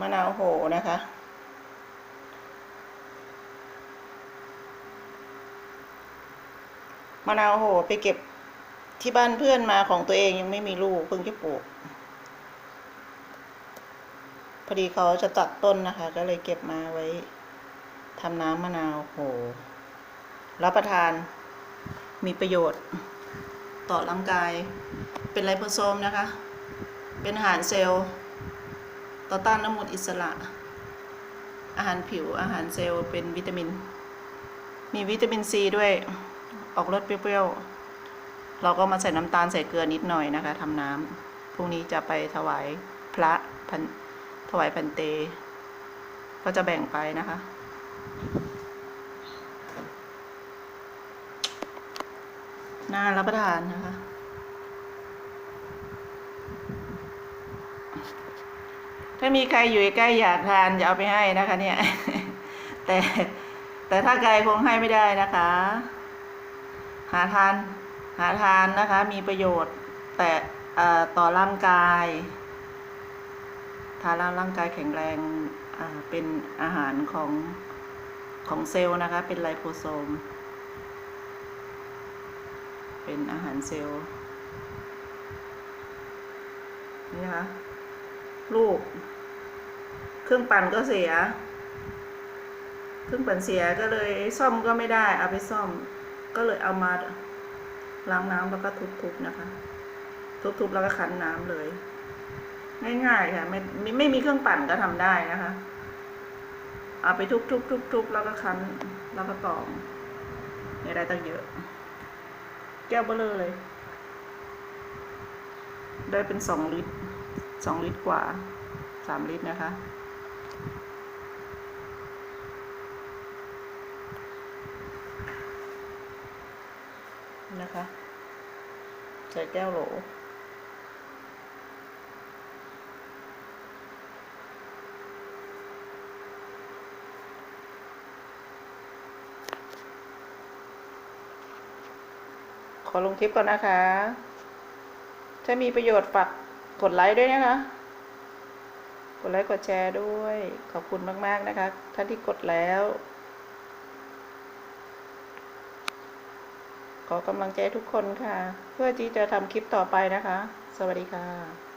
มะนาวโหนะคะมะนาวโหไปเก็บที่บ้านเพื่อนมาของตัวเองยังไม่มีลูกเพิ่งจะปลูก พอดีเขาจะตัดต้นนะคะ ก็เลยเก็บมาไว้ทำน้ำมะนาวโหรับประทานมีประโยชน์ ต่อร่างกาย เป็นไลโพโซมนะคะ เป็นอาหารเซลล์ ต่อต้านน้ำมูดอิสระ อาหารผิวอาหารเซลล์เป็นวิตามิน มีวิตามินซีด้วย ออกรสเปรี้ยวๆ เราก็มาใส่น้ำตาลใส่เกลือนิดหน่อยนะคะทำน้ำพรุ่งนี้จะไปถวายพระพันถวายพันเต ก็จะแบ่งไปนะคะน่ารับประทานนะคะ ถ้ามีใครอยู่ใกล้อยากทานจะเอาไปให้นะคะ เนี่ย แต่แต่ถ้าไกลคงให้ไม่ได้นะคะ หาทาน หาทานนะคะ มีประโยชน์ แต่อ่อต่อร่างกาย ทานแล้วร่างกายแข็งแรงอ่าเป็นอาหารของของเซลล์นะคะ เป็นไลโพโซม เป็นอาหารเซลล์นี่นะคะ ลูก เครื่องปั่นก็เสีย เครื่องปั่นเสียก็เลยซ่อมก็ไม่ได้ เอาไปซ่อม ก็เลยเอามาล้างน้ำแล้วก็ทุบๆนะคะ ทุบๆแล้วก็คันน้ำเลย ง่ายๆค่ะไม่ไม่ไม่มีเครื่องปั่นก็ทำได้นะคะ เอาไปทุบๆๆๆแล้วก็คั้นแล้วก็กรองเนี่ยได้ตั้งเยอะ แก้วเบลอเลย ได้เป็นสองลิตร สองลิตรกว่าสามลิตรนะคะ นะคะใส่แก้วโหลขอลงคลิปก่อนนะคะ ถ้ามีประโยชน์ฝาก กดไลค์ด้วยนะคะ กดไลค์กดแชร์ด้วย ขอบคุณมาก ๆ นะคะ ท่านที่กดแล้ว ขอกำลังใจทุกคนค่ะ เพื่อที่จะทำคลิปต่อไปนะคะ สวัสดีค่ะ